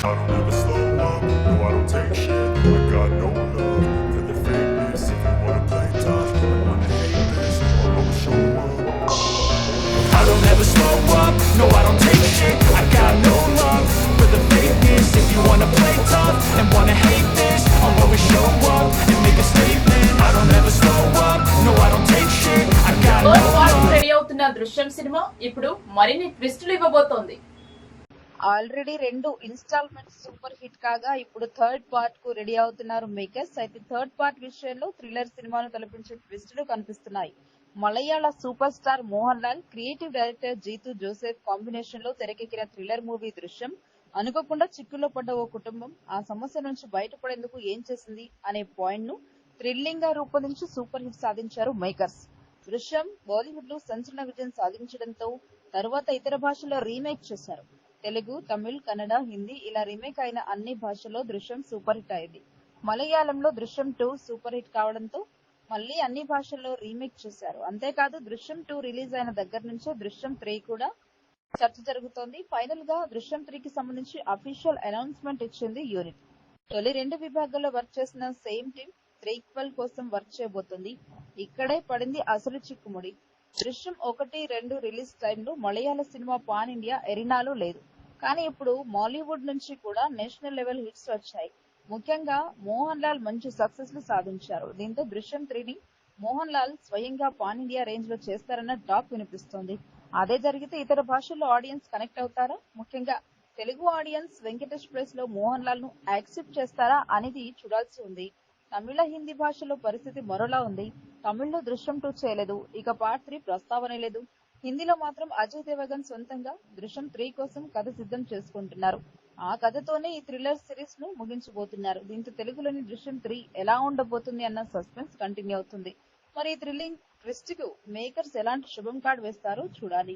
I don't ever slow up, no I don't take shit I got no love for the fakeness If you wanna play tough, I wanna hate this I'll always show up I don't ever slow up, no I don't take shit I got no love for the fakeness If you wanna play tough and wanna hate this I'll always show up and make a statement I don't ever slow up, no I don't take shit I got no third part love ready అవుతున్న దృశ్యం cinema ఇప్పుడు మరిన్ని ట్విస్టులు ఇవ్వబోతోంది already రెండు instalment super hit కాగా ఇప్పుడు third పార్ట్కు ready అవుతున్నారు మేకర్స్. అయితే థర్డ్ పార్ట్ విషయంలో థ్రిల్లర్ సినిమాను తలపించే ట్విస్టులు కనిపిస్తున్నాయి. Malayala super star Mohan Lal creative director Jeethu Joseph కాంబినేషన్లో తెరకెక్కిన థ్రిల్లర్ మూవీ దృశ్యం. అనుకోకుండా చిక్కులో పడ్డ ఓ కుటుంబం ఆ సమస్య నుంచి బయటపడేందుకు ఏం చేసింది అనే పాయింట్ను థ్రిల్లింగ్గా రూపొందించి సూపర్ హిట్ సాధించారు మేకర్స్. దృశ్యం బాలీవుడ్లో సంచలన విజయం సాధించడంతో తరువాత ఇతర భాషల్లో రీమేక్ చేశారు. తెలుగు తమిళ్ కన్నడ హిందీ ఇలా రీమేక్ అయిన అన్ని భాషల్లో దృశ్యం సూపర్ హిట్ అయింది. మలయాళంలో దృశ్యం టూ సూపర్ హిట్ కావడంతో మళ్ళీ అన్ని భాషల్లో రీమేక్ చేశారు. అంతేకాదు దృశ్యం టూ రిలీజ్ అయిన దగ్గర నుంచే దృశ్యం త్రీ కూడా చర్చ జరుగుతోంది. ఫైనల్గా దృశ్యం త్రీకి సంబంధించి అఫీషియల్ అనౌన్స్మెంట్ ఇచ్చింది యూనిట్ తొలి రెండు విభాగాల్లో వర్క్ చేసిన సేమ్ టీమ్ త్రీక్వెల్ కోసం వర్క్ చేయబోతుంది. ఇక్కడే పడింది అసలు చిక్కుముడి. దృశ్యం ఒకటి రెండు రిలీజ్ టైంలో మలయాళ సినిమా పాన్ ఇండియా ఎరినాలో లేదు. కానీ ఇప్పుడు మాలీవుడ్ నుంచి కూడా నేషనల్ లెవెల్ హిట్స్ వచ్చాయి. ముఖ్యంగా మోహన్ లాల్ మంచి సక్సెస్లు సాధించారు. దీంతో దృశ్యం త్రీని మోహన్ లాల్ స్వయంగా పాన్ ఇండియా రేంజ్లో చేస్తారన్న టాక్ వినిపిస్తోంది. అదే జరిగితే ఇతర భాషల్లో ఆడియన్స్ కనెక్ట్ అవుతారా? ముఖ్యంగా తెలుగు ఆడియన్స్ వెంకటేష్ ప్లేస్లో మోహన్ లాల్ను యాక్సెప్ట్ చేస్తారా అనేది చూడాల్సి ఉంది. తమిళ హిందీ భాషలో పరిస్థితి మరోలా ఉంది. తమిళ్ళో దృశ్యం టూ చేయలేదు. ఇక పార్ట్ త్రీ ప్రస్తావన లేదు. హిందీలో మాత్రం అజయ్ దేవగన్ సొంతంగా దృశ్యం త్రీ కోసం కథ సిద్ధం చేసుకుంటున్నారు. ఆ కథతోనే ఈ థ్రిల్లర్ సిరీస్ను ముగించబోతున్నారు. దీంతో తెలుగులోని దృశ్యం త్రీ ఎలా ఉండబోతుంది అన్న సస్పెన్స్ కంటిన్యూ అవుతుంది. మరి ఈ థ్రిల్లింగ్ ట్విస్ట్కు మేకర్స్ ఎలాంటి శుభం కార్డ్ వేస్తారో చూడాలి.